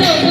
네,